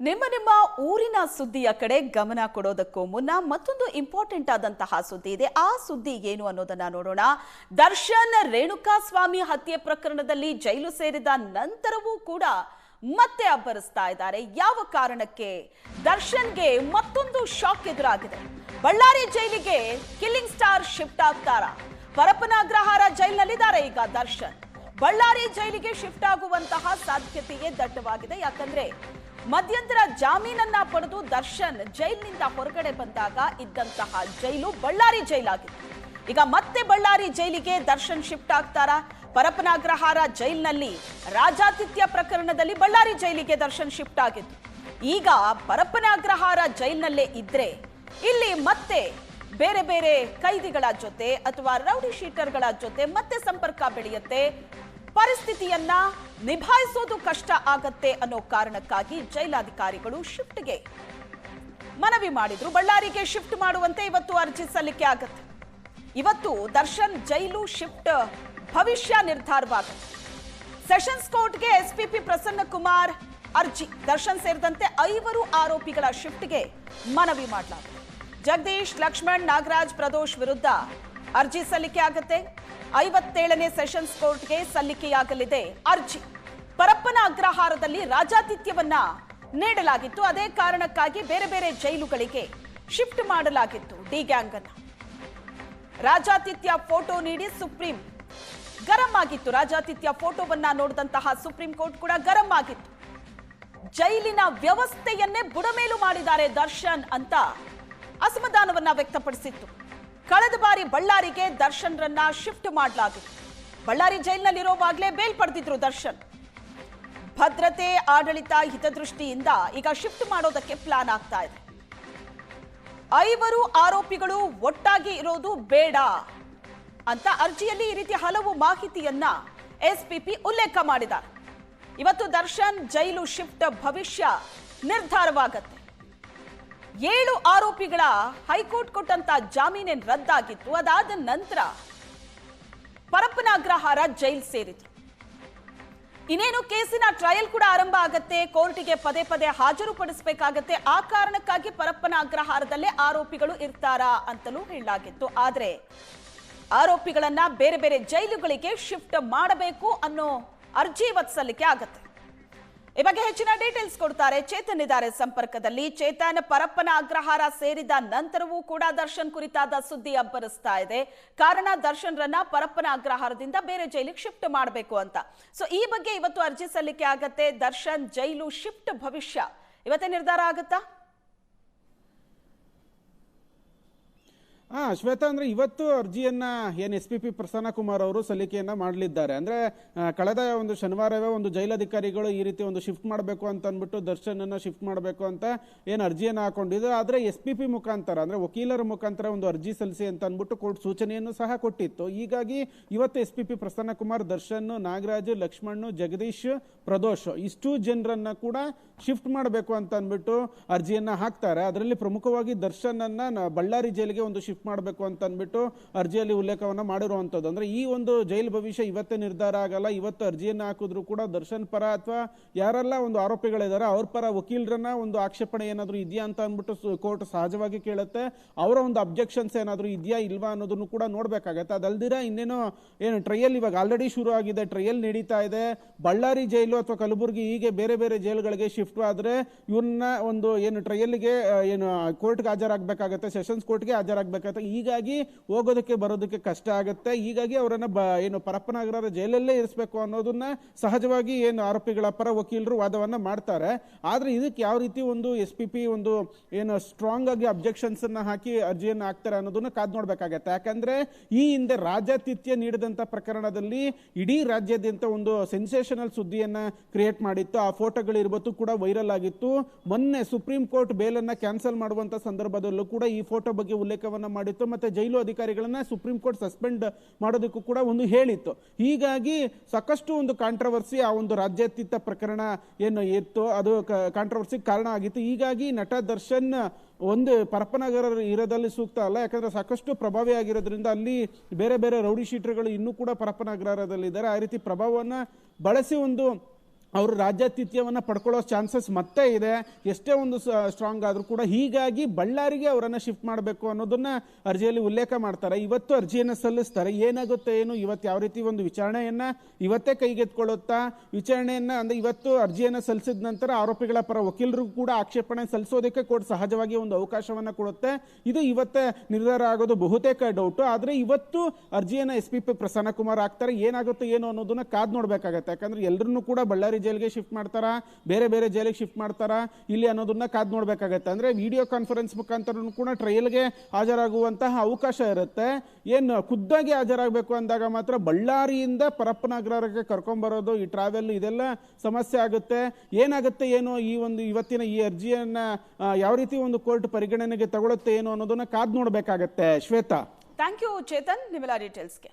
ನಿಮ್ಮ ನಿಮ್ಮ ಊರಿನ ಸುದ್ದಿಯ ಕಡೆ ಗಮನ ಕೊಡೋದಕ್ಕೂ ಮುನ್ನ ಮತ್ತೊಂದು ಇಂಪಾರ್ಟೆಂಟ್ ಆದಂತಹ ಸುದ್ದಿ ಇದೆ. ಆ ಸುದ್ದಿ ಏನು ಅನ್ನೋದನ್ನ ನೋಡೋಣ. ದರ್ಶನ್ ರೇಣುಕಾ ಸ್ವಾಮಿ ಹತ್ಯೆ ಪ್ರಕರಣದಲ್ಲಿ ಜೈಲು ಸೇರಿದ ನಂತರವೂ ಕೂಡ ಮತ್ತೆ ಅಬ್ಬರಿಸ್ತಾ ಇದ್ದಾರೆ. ಯಾವ ಕಾರಣಕ್ಕೆ? ದರ್ಶನ್ಗೆ ಮತ್ತೊಂದು ಶಾಕ್ ಎದುರಾಗಿದೆ. ಬಳ್ಳಾರಿ ಜೈಲಿಗೆ ಕಿಲ್ಲಿಂಗ್ ಸ್ಟಾರ್ ಶಿಫ್ಟ್ ಆಗ್ತಾರ? ಪರಪ್ಪನ ಅಗ್ರಹಾರ ಜೈಲಿನಲ್ಲಿದ್ದಾರೆ ಈಗ ದರ್ಶನ್. ಬಳ್ಳಾರಿ ಜೈಲಿಗೆ ಶಿಫ್ಟ್ ಆಗುವಂತಹ ಸಾಧ್ಯತೆಯೇ ದಟ್ಟವಾಗಿದೆ. ಯಾಕಂದ್ರೆ ಮಧ್ಯಂತರ ಜಾಮೀನನ್ನ ಪಡೆದು ದರ್ಶನ್ ಜೈಲಿನಿಂದ ಹೊರಗಡೆ ಬಂದಾಗ ಇದ್ದಂತಹ ಜೈಲು ಬಳ್ಳಾರಿ ಜೈಲಾಗಿತ್ತು. ಈಗ ಮತ್ತೆ ಬಳ್ಳಾರಿ ಜೈಲಿಗೆ ದರ್ಶನ್ ಶಿಫ್ಟ್ ಆಗ್ತಾರಾ? ಪರಪನಾಗ್ರಹಾರ ಜೈಲಿನಲ್ಲಿ ರಾಜಾತಿಥ್ಯ ಪ್ರಕರಣದಲ್ಲಿ ಬಳ್ಳಾರಿ ಜೈಲಿಗೆ ದರ್ಶನ್ ಶಿಫ್ಟ್ ಆಗಿತ್ತು ಈಗ ಪರಪನಾಗ್ರಹಾರ ಜೈಲಿನಲ್ಲೇ ಇದ್ರೆ ಇಲ್ಲಿ ಮತ್ತೆ ಬೇರೆ ಬೇರೆ ಕೈದಿಗಳ ಜೊತೆ ಅಥವಾ ರೌಡಿ ಶೀಟರ್ಗಳ ಜೊತೆ ಮತ್ತೆ ಸಂಪರ್ಕ ಬೆಳೆಯುತ್ತೆ ಪರಿಸ್ಥಿತಿಯನ್ನ ನಿಭಾಯಿಸೋದು ಕಷ್ಟ ಆಗತ್ತೆ ಅನ್ನೋ ಕಾರಣಕ್ಕಾಗಿ ಜೈಲಾಧಿಕಾರಿಗಳು ಶಿಫ್ಟ್ಗೆ ಮನವಿ ಮಾಡಿದ್ರು. ಬಳ್ಳಾರಿಗೆ ಶಿಫ್ಟ್ ಮಾಡುವಂತೆ ಇವತ್ತು ಅರ್ಜಿ ಸಲ್ಲಿಕೆ ಆಗತ್ತೆ. ಇವತ್ತು ದರ್ಶನ್ ಜೈಲು ಶಿಫ್ಟ್ ಭವಿಷ್ಯ ನಿರ್ಧಾರವಾಗುತ್ತೆ. ಸೆಷನ್ಸ್ ಕೋರ್ಟ್ಗೆ ಎಸ್ಪಿಪಿ ಪ್ರಸನ್ನ ಕುಮಾರ್ ಅರ್ಜಿ. ದರ್ಶನ್ ಸೇರಿದಂತೆ ಐವರು ಆರೋಪಿಗಳ ಶಿಫ್ಟ್ಗೆ ಮನವಿ ಮಾಡಲಾಗಿದೆ. ಜಗದೀಶ್, ಲಕ್ಷ್ಮಣ್, ನಾಗರಾಜ್, ಪ್ರದೋಷ್ ವಿರುದ್ಧ ಅರ್ಜಿ ಸಲ್ಲಿಕೆ ಆಗುತ್ತೆ. ಐವತ್ತೇಳನೇ ಸೆಷನ್ಸ್ ಕೋರ್ಟ್ಗೆ ಸಲ್ಲಿಕೆಯಾಗಲಿದೆ ಅರ್ಜಿ. ಪರಪ್ಪನ ಅಗ್ರಹಾರದಲ್ಲಿ ರಾಜಾತಿಥ್ಯವನ್ನ ನೀಡಲಾಗಿತ್ತು. ಅದೇ ಕಾರಣಕ್ಕಾಗಿ ಬೇರೆ ಬೇರೆ ಜೈಲುಗಳಿಗೆ ಶಿಫ್ಟ್ ಮಾಡಲಾಗಿತ್ತು ಡಿ ಗ್ಯಾಂಗ್ ರಾಜಾತಿಥ್ಯ ಫೋಟೋ ನೀಡಿ ಸುಪ್ರೀಂ ಗರಂ ಆಗಿತ್ತು. ರಾಜಾತಿಥ್ಯ ಫೋಟೋವನ್ನ ನೋಡಿದಂತಹ ಸುಪ್ರೀಂ ಕೋರ್ಟ್ ಕೂಡ ಗರಂ ಆಗಿತ್ತು. ಜೈಲಿನ ವ್ಯವಸ್ಥೆಯನ್ನೇ ಬುಡಮೇಲು ಮಾಡಿದ್ದಾರೆ ದರ್ಶನ್ ಅಂತ ಅಸಮಾಧಾನವನ್ನ ವ್ಯಕ್ತಪಡಿಸಿತ್ತು. ಕಳೆದ ಬಾರಿ ಬಳ್ಳಾರಿಗೆ ದರ್ಶನ್ ರನ್ನ ಶಿಫ್ಟ್ ಮಾಡಲಾಗಿತ್ತು. ಬಳ್ಳಾರಿ ಜೈಲಿನಲ್ಲಿರೋವಾಗಲೇ ಬೇಲ್ ಪಡೆದಿದ್ರು ದರ್ಶನ್. ಭದ್ರತೆ, ಆಡಳಿತ, ಹಿತದೃಷ್ಟಿಯಿಂದ ಈಗ ಶಿಫ್ಟ್ ಮಾಡೋದಕ್ಕೆ ಪ್ಲಾನ್ ಆಗ್ತಾ ಇದೆ. ಐವರು ಆರೋಪಿಗಳು ಒಟ್ಟಾಗಿ ಇರೋದು ಬೇಡ ಅಂತ ಅರ್ಜಿಯಲ್ಲಿ ಈ ರೀತಿ ಹಲವು ಮಾಹಿತಿಯನ್ನ ಎಸ್ಪಿಪಿ ಉಲ್ಲೇಖ ಮಾಡಿದ್ದಾರೆ. ಇವತ್ತು ದರ್ಶನ್ ಜೈಲು ಶಿಫ್ಟ್ ಭವಿಷ್ಯ ನಿರ್ಧಾರವಾಗತ್ತೆ. ಏಳು ಆರೋಪಿಗಳ ಹೈಕೋರ್ಟ್ ಕೊಟ್ಟಂತ ಜಾಮೀನೇನ್ ರದ್ದಾಗಿತ್ತು. ಅದಾದ ನಂತರ ಪರಪ್ಪನಾಗ್ರಹಾರ ಜೈಲ್ ಸೇರಿದ್ರು ಇನ್ನೇನು ಕೇಸಿನ ಟ್ರಯಲ್ ಕೂಡ ಆರಂಭ ಆಗತ್ತೆ, ಕೋರ್ಟಿಗೆ ಪದೇ ಪದೇ ಹಾಜರುಪಡಿಸಬೇಕಾಗತ್ತೆ ಆ ಕಾರಣಕ್ಕಾಗಿ ಪರಪ್ಪನ ಅಗ್ರಹಾರದಲ್ಲೇ ಆರೋಪಿಗಳು ಇರ್ತಾರಾ ಅಂತಲೂ ಹೇಳಲಾಗಿತ್ತು. ಆದ್ರೆ ಆರೋಪಿಗಳನ್ನ ಬೇರೆ ಬೇರೆ ಜೈಲುಗಳಿಗೆ ಶಿಫ್ಟ್ ಮಾಡಬೇಕು ಅನ್ನೋ ಅರ್ಜಿ ಇವತ್ತು ಸಲ್ಲಿಕೆ ಆಗತ್ತೆ. ಈ ಬಗ್ಗೆ ಹೆಚ್ಚಿನ ಡೀಟೇಲ್ಸ್ ಕೊಡ್ತಾರೆ ಚೇತನ್ ಇದ್ದಾರೆ ಸಂಪರ್ಕದಲ್ಲಿ. ಚೇತನ್ ಪರಪ್ಪನ ಅಗ್ರಹಾರ ಸೇರಿದ ನಂತರವೂ ಕೂಡ ದರ್ಶನ್ ಕುರಿತಾದ ಸುದ್ದಿ ಅಬ್ಬರಿಸ್ತಾ ಇದೆ. ಕಾರಣ ದರ್ಶನ್ರನ್ನ ಪರಪ್ಪನ ಅಗ್ರಹಾರದಿಂದ ಬೇರೆ ಜೈಲಿಗೆ ಶಿಫ್ಟ್ ಮಾಡಬೇಕು ಅಂತ. ಸೊ ಈ ಬಗ್ಗೆ ಇವತ್ತು ಅರ್ಜಿ ಸಲ್ಲಿಕೆ ಆಗತ್ತೆ. ದರ್ಶನ್ ಜೈಲು ಶಿಫ್ಟ್ ಭವಿಷ್ಯ. ಇವತ್ತೇ ನಿರ್ಧಾರ ಆಗುತ್ತಾ? ಹಾ, ಶ್ವೇತಾ ಅಂದ್ರೆ ಇವತ್ತು ಅರ್ಜಿಯನ್ನ ಏನ್ S P P Prasanna Kumar ಅವರು ಸಲ್ಲಿಕೆಯನ್ನ ಮಾಡಲಿದ್ದಾರೆ. ಅಂದ್ರೆ ಕಳೆದ ಒಂದು ಶನಿವಾರವೇ ಒಂದು ಜೈಲಧಿಕಾರಿಗಳು ಈ ರೀತಿ ಒಂದು ಶಿಫ್ಟ್ ಮಾಡಬೇಕು ಅಂತ ಅಂದ್ಬಿಟ್ಟು ದರ್ಶನ್ ಅನ್ನ ಶಿಫ್ಟ್ ಮಾಡಬೇಕು ಅಂತ ಏನು ಅರ್ಜಿಯನ್ನ ಹಾಕೊಂಡಿದ್ರು ಆದ್ರೆ ಎಸ್ ಪಿ ಪಿ ಮುಖಾಂತರ, ಅಂದ್ರೆ ವಕೀಲರ ಮುಖಾಂತರ ಒಂದು ಅರ್ಜಿ ಸಲ್ಲಿಸಿ ಅಂತ ಅಂದ್ಬಿಟ್ಟು ಕೋರ್ಟ್ ಸೂಚನೆಯನ್ನು ಸಹ ಕೊಟ್ಟಿತ್ತು. ಹೀಗಾಗಿ ಇವತ್ತು S P P Prasanna Kumar, Darshan, Nagaraj, Lakshman, Jagadish, Pradosh, ಇಷ್ಟು ಜನರನ್ನ ಕೂಡ ಶಿಫ್ಟ್ ಮಾಡಬೇಕು ಅಂತ ಅಂದ್ಬಿಟ್ಟು ಅರ್ಜಿಯನ್ನ ಹಾಕ್ತಾರೆ. ಅದರಲ್ಲಿ ಪ್ರಮುಖವಾಗಿ ದರ್ಶನ್ ಅನ್ನ ನ- ಬಳ್ಳಾರಿ ಜೈಲಿಗೆ ಒಂದು ಶಿಫ್ಟ್ ಮಾಡಬೇಕು ಅಂತ ಅಂದ್ಬಿಟ್ಟು ಅರ್ಜಿಯಲ್ಲಿ ಉಲ್ಲೇಖವನ್ನ ಮಾಡಿರುವಂಥದ್ದು ಅಂದ್ರೆ ಈ ಒಂದು ಜೈಲು ಭವಿಷ್ಯ ಇವತ್ತೇ ನಿರ್ಧಾರ ಆಗಲ್ಲ, ಇವತ್ತು ಅರ್ಜಿಯನ್ನ ಹಾಕಿದ್ರು ಕೂಡ ದರ್ಶನ್ ಪರ ಅಥವಾ ಯಾರೆಲ್ಲ ಒಂದು ಆರೋಪಿಗಳಿದ್ದಾರೆ ಅವ್ರ ಪರ ವಕೀಲರನ್ನ ಒಂದು ಆಕ್ಷೇಪಣೆ ಏನಾದರೂ ಇದೆಯಾ ಅಂತ ಅಂದ್ಬಿಟ್ಟು ಕೋರ್ಟ್ ಸಹಜವಾಗಿ ಕೇಳುತ್ತೆ. ಅವರ ಒಂದು ಅಬ್ಜೆಕ್ಷನ್ಸ್ ಏನಾದರೂ ಇದೆಯಾ ಇಲ್ವಾ ಅನ್ನೋದನ್ನು ಕೂಡ ನೋಡಬೇಕಾಗತ್ತೆ. ಅದಲ್ದಿರ ಇನ್ನೇನು ಏನು ಟ್ರಯಲ್ ಇವಾಗ ಆಲ್ರೆಡಿ ಶುರು ಆಗಿದೆ ಟ್ರಯಲ್ ನಡೀತಾ ಇದೆ. ಬಳ್ಳಾರಿ ಜೈಲು ಅಥವಾ ಕಲಬುರಗಿ ಹೀಗೆ ಬೇರೆ ಬೇರೆ ಜೈಲುಗಳಿಗೆ ಶಿಫ್ಟ್ ಆದರೆ ಇವ್ರನ್ನ ಒಂದು ಏನು ಟ್ರಯಲ್ಗೆ ಏನು ಕೋರ್ಟ್ಗೆ ಹಾಜರಾಗಬೇಕಾಗತ್ತೆ, ಸೆಷನ್ಸ್ ಕೋರ್ಟ್ಗೆ ಹಾಜರಾಗಬೇಕಾಗತ್ತೆ. ಹೀಗಾಗಿ ಹೋಗೋದಕ್ಕೆ ಬರೋದಕ್ಕೆ ಕಷ್ಟ ಆಗುತ್ತೆ. ಹೀಗಾಗಿ ಅವರನ್ನು ಬ, ಏನು ಪರಪ್ಪನಗರ ಜೈಲಲ್ಲೇ ಇರಿಸಬೇಕು ಅನ್ನೋದನ್ನ ಸಹಜವಾಗಿ ಏನು ಆರೋಪಿಗಳ ಪರ ವಕೀಲರು ವಾದವನ್ನು ಮಾಡ್ತಾರೆ. ಆದರೆ ಇದಕ್ಕೆ ಯಾವ ರೀತಿ ಒಂದು ಎಸ್ ಪಿ ಪಿ ಒಂದು ಏನು ಸ್ಟ್ರಾಂಗ್ ಆಗಿ ಅಬ್ಜೆಕ್ಷನ್ಸ್ ಅನ್ನ ಹಾಕಿ ಅರ್ಜಿಯನ್ನು ಹಾಕ್ತಾರೆ ಅನ್ನೋದನ್ನ ಕಾದ್ ನೋಡಬೇಕಾಗತ್ತೆ. ಯಾಕಂದ್ರೆ ಈ ಹಿಂದೆ ರಾಜ್ಯಾತಿಥ್ಯ ನೀಡಿದಂಥ ಪ್ರಕರಣದಲ್ಲಿ ಇಡೀ ರಾಜ್ಯಾದ್ಯಂತ ಒಂದು ಸೆನ್ಸೇಷನಲ್ ಸುದ್ದಿಯನ್ನ ಕ್ರಿಯೇಟ್ ಮಾಡಿತ್ತು. ಆ ಫೋಟೋಗಳಿರ್ಬೋದು ಕೂಡ ವೈರಲ್ ಆಗಿತ್ತು. ಮೊನ್ನೆ ಸುಪ್ರೀಂ ಕೋರ್ಟ್ ಬೇಲನ್ನು ಕ್ಯಾನ್ಸಲ್ ಮಾಡುವಂತ ಸಂದರ್ಭದಲ್ಲೂ ಕೂಡ ಈ ಫೋಟೋ ಬಗ್ಗೆ ಉಲ್ಲೇಖವನ್ನ ಮಾಡಿತ್ತು ಮತ್ತು ಜೈಲು ಅಧಿಕಾರಿಗಳನ್ನು ಸುಪ್ರೀಂ ಕೋರ್ಟ್ ಸಸ್ಪೆಂಡ್ ಮಾಡೋದಕ್ಕೂ ಕೂಡ ಒಂದು ಹೇಳಿತ್ತು. ಹೀಗಾಗಿ ಸಾಕಷ್ಟು ಒಂದು ಕಾಂಟ್ರವರ್ಸಿ ಆ ಒಂದು ರಾಜ್ಯಾತೀತ ಪ್ರಕರಣ ಏನು ಇತ್ತು, ಅದು ಕಾಂಟ್ರವರ್ಸಿಗೆ ಕಾರಣ ಆಗಿತ್ತು. ಹೀಗಾಗಿ ನಟ ದರ್ಶನ್ ಒಂದು ಪರಪನಗರ ಇರೋದಲ್ಲಿ ಸೂಕ್ತ ಅಲ್ಲ, ಯಾಕಂದ್ರೆ ಸಾಕಷ್ಟು ಪ್ರಭಾವಿ ಆಗಿರೋದ್ರಿಂದ ಅಲ್ಲಿ ಬೇರೆ ಬೇರೆ ರೌಡಿ ಶೀಟರ್ಗಳು ಇನ್ನೂ ಕೂಡ ಪರಪನಗರದಲ್ಲಿದ್ದಾರೆ ಆ ರೀತಿ ಪ್ರಭಾವವನ್ನು ಬಳಸಿ ಒಂದು ಅವರು ರಾಜ್ಯಾತಿಥ್ಯವನ್ನು ಪಡ್ಕೊಳ್ಳೋ ಚಾನ್ಸಸ್ ಮತ್ತೆ ಇದೆ. ಎಷ್ಟೇ ಒಂದು ಸ್ಟ್ರಾಂಗ್ ಆದರೂ ಕೂಡ ಹೀಗಾಗಿ ಬಳ್ಳಾರಿಗೆ ಅವರನ್ನು ಶಿಫ್ಟ್ ಮಾಡಬೇಕು ಅನ್ನೋದನ್ನು ಅರ್ಜಿಯಲ್ಲಿ ಉಲ್ಲೇಖ ಮಾಡ್ತಾರೆ. ಇವತ್ತು ಅರ್ಜಿಯನ್ನು ಸಲ್ಲಿಸ್ತಾರೆ. ಏನಾಗುತ್ತೆ ಏನು? ಇವತ್ತು ಯಾವ ರೀತಿ ಒಂದು ವಿಚಾರಣೆಯನ್ನು ಇವತ್ತೇ ಕೈಗೆತ್ಕೊಳ್ಳುತ್ತಾ ವಿಚಾರಣೆಯನ್ನು ಅಂದರೆ ಇವತ್ತು ಅರ್ಜಿಯನ್ನು ಸಲ್ಲಿಸಿದ ನಂತರ ಆರೋಪಿಗಳ ಪರ ವಕೀಲರಿಗೂ ಕೂಡ ಆಕ್ಷೇಪಣೆ ಸಲ್ಲಿಸೋದಕ್ಕೆ ಕೋರ್ಟ್ ಸಹಜವಾಗಿ ಒಂದು ಅವಕಾಶವನ್ನು ಕೊಡುತ್ತೆ. ಇದು ಇವತ್ತೇ ನಿರ್ಧಾರ ಆಗೋದು ಬಹುತೇಕ ಡೌಟು ಆದರೆ ಇವತ್ತು ಅರ್ಜಿಯನ್ನು S P P Prasanna Kumar ಆಗ್ತಾರೆ ಏನಾಗುತ್ತೆ ಏನು ಅನ್ನೋದನ್ನು ಕಾದ್ ನೋಡಬೇಕಾಗತ್ತೆ. ಯಾಕಂದ್ರೆ ಎಲ್ಲರನ್ನೂ ಕೂಡ ಬಳ್ಳಾರಿ ಜೈಲಿಗೆ ಶಿಫ್ಟ್ ಮಾಡ್ತಾರಾ? ಬೇರೆ ಬೇರೆ ಜೈಲಿಗೆ ಶಿಫ್ಟ್ ಮಾಡ್ತಾರಾ? ಇಲ್ಲಿ ಅನ್ನೋದನ್ನ ಕಾದ್ ನೋಡ್ಬೇಕಾಗತ್ತೆ. ಅಂದ್ರೆ ವಿಡಿಯೋ ಕಾನ್ಫರೆನ್ಸ್ ಮುಖಾಂತರ ಕೂಡ ಟ್ರಯಲ್ಗೆ ಹಾಜರಾಗುವಂತಹ ಅವಕಾಶ ಇರುತ್ತೆ. ಏನು ಖುದ್ದಾಗಿ ಹಾಜರಾಗಬೇಕು ಅಂದಾಗ ಮಾತ್ರ ಬಳ್ಳಾರಿಯಿಂದ ಪರಪ್ಪನಗರಕ್ಕೆ ಕರ್ಕೊಂಬರೋದು, ಈ ಟ್ರಾವೆಲ್ ಇದೆಲ್ಲ ಸಮಸ್ಯೆ ಆಗುತ್ತೆ. ಏನಾಗುತ್ತೆ ಏನು ಈ ಒಂದು ಇವತ್ತಿನ ಈ ಅರ್ಜಿಯನ್ನ ಯಾವ ರೀತಿ ಒಂದು ಕೋರ್ಟ್ ಪರಿಗಣನೆಗೆ ತಗೊಳುತ್ತೆ ಏನು ಅನ್ನೋದನ್ನ ಕಾದ್ ನೋಡ್ಬೇಕಾಗತ್ತೆ. ಶ್ವೇತಾ? ಥ್ಯಾಂಕ್ ಯು ಚೇತನ್ ನಿಮ್ಮೆಲ್ಲ ಡೀಟೇಲ್ಸ್ಗೆ